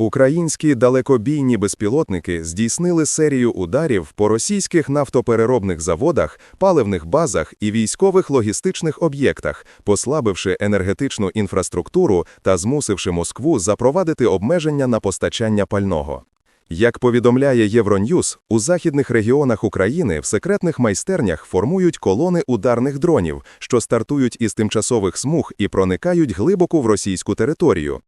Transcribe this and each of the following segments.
Українські далекобійні безпілотники здійснили серію ударів по російських нафтопереробних заводах, паливних базах і військових логістичних об'єктах, послабивши енергетичну інфраструктуру та змусивши Москву запровадити обмеження на постачання пального. Як повідомляє Євроньюз, у західних регіонах України в секретних майстернях формують колони ударних дронів, що стартують із тимчасових смуг і проникають глибоко в російську територію.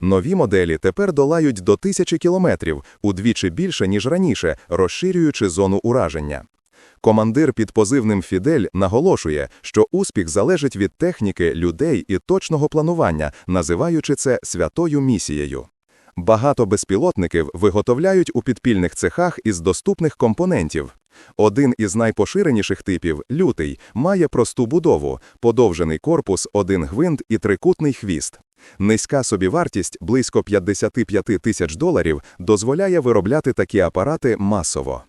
Нові моделі тепер долають до тисячі кілометрів, удвічі більше, ніж раніше, розширюючи зону ураження. Командир під позивним Фідель наголошує, що успіх залежить від техніки, людей і точного планування, називаючи це святою місією. Багато безпілотників виготовляють у підпільних цехах із доступних компонентів. Один із найпоширеніших типів лютий має просту будову, подовжений корпус, один гвинт і трикутний хвіст. Низька собівартість близько 55 тисяч доларів дозволяє виробляти такі апарати масово.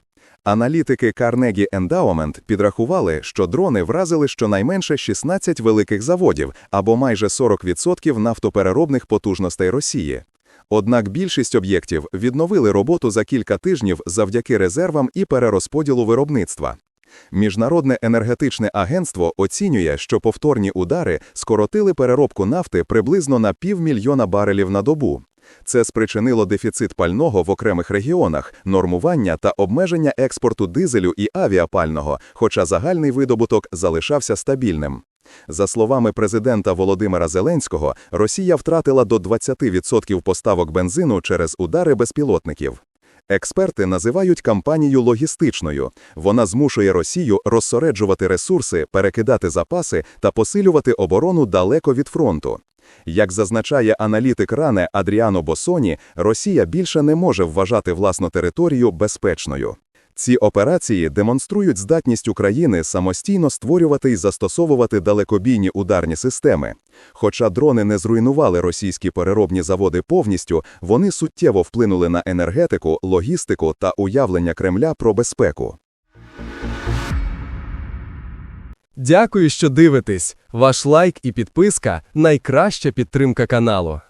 Аналітики Carnegie Endowment підрахували, що дрони вразили щонайменше 16 великих заводів або майже 40% нафтопереробних потужностей Росії. Однак більшість об'єктів відновили роботу за кілька тижнів завдяки резервам і перерозподілу виробництва. Міжнародне енергетичне агентство оцінює, що повторні удари скоротили переробку нафти приблизно на півмільйона барелів на добу. Це спричинило дефіцит пального в окремих регіонах, нормування та обмеження експорту дизелю і авіапального, хоча загальний видобуток залишався стабільним. За словами президента Володимира Зеленського, Росія втратила до 20% поставок бензину через удари безпілотників. Експерти називають кампанію логістичною. Вона змушує Росію розсереджувати ресурси, перекидати запаси та посилювати оборону далеко від фронту. Як зазначає аналітик ране Адріано Босоні, Росія більше не може вважати власну територію безпечною. Ці операції демонструють здатність України самостійно створювати і застосовувати далекобійні ударні системи. Хоча дрони не зруйнували російські переробні заводи повністю, вони суттєво вплинули на енергетику, логістику та уявлення Кремля про безпеку. Дякую, що дивитесь. Ваш лайк і підписка найкраща підтримка каналу.